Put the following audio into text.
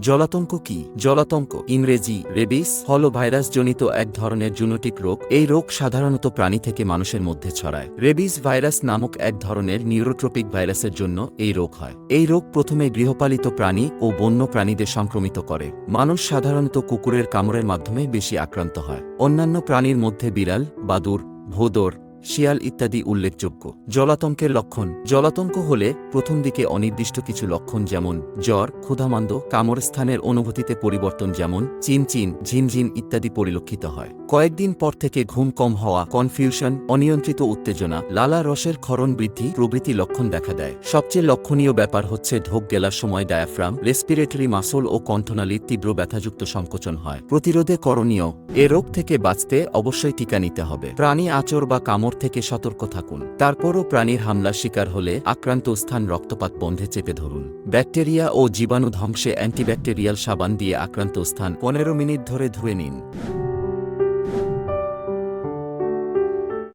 জলাতঙ্ক কি? জলাতঙ্ক, ইংরেজি, রেবিস হল ভাইরাসজনিত এক ধরনের জুনোটিক রোগ। এই রোগ সাধারণত প্রাণী থেকে মানুষের মধ্যে ছড়ায়। রেবিস ভাইরাস নামক এক ধরনের নিউরোট্রপিক ভাইরাসের জন্য এই রোগ হয়। এই রোগ প্রথমে গৃহপালিত প্রাণী ও বন্য প্রাণীদের সংক্রমিত করে। মানুষ সাধারণত কুকুরের কামড়ের মাধ্যমে বেশি আক্রান্ত হয়। অন্যান্য প্রাণীর মধ্যে বিড়াল, বাদুর, ভোদর শিয়াল ইত্যাদি উল্লেখযোগ্য। জলাতঙ্কের লক্ষণ। জলাতঙ্ক হলে প্রথম দিকে অনির্দিষ্ট কিছু লক্ষণ যেমন জ্বর, ক্ষুধামান্দ কামড় স্থানের অনুভূতিতে পরিবর্তন যেমন চিনচিন, ঝিনঝিন ইত্যাদি পরিলক্ষিত হয়। কয়েকদিন পর থেকে ঘুম কম হওয়া, কনফিউশন, অনিয়ন্ত্রিত উত্তেজনা, লালা রসের ক্ষরণ বৃদ্ধি প্রভৃতি লক্ষণ দেখা দেয়। সবচেয়ে লক্ষণীয় ব্যাপার হচ্ছে ঢোক গেলার সময় ডায়াফ্রাম রেসপিরেটরি মাসল ও কণ্ঠনালীর তীব্র ব্যথাযুক্ত সংকোচন হয়। প্রতিরোধে করণীয়, এ রোগ থেকে বাঁচতে অবশ্যই টিকা নিতে হবে। প্রাণী আচর বা কামড় থেকে সতর্ক থাকুন। তারপরও প্রাণীর হামলার শিকার হলে আক্রান্ত স্থান রক্তপাত বন্ধে চেপে ধরুন। ব্যাকটেরিয়া ও জীবাণু ধ্বংসে অ্যান্টিব্যাকটেরিয়াল সাবান দিয়ে আক্রান্ত স্থান পনেরো মিনিট ধরে ধুয়ে নিন।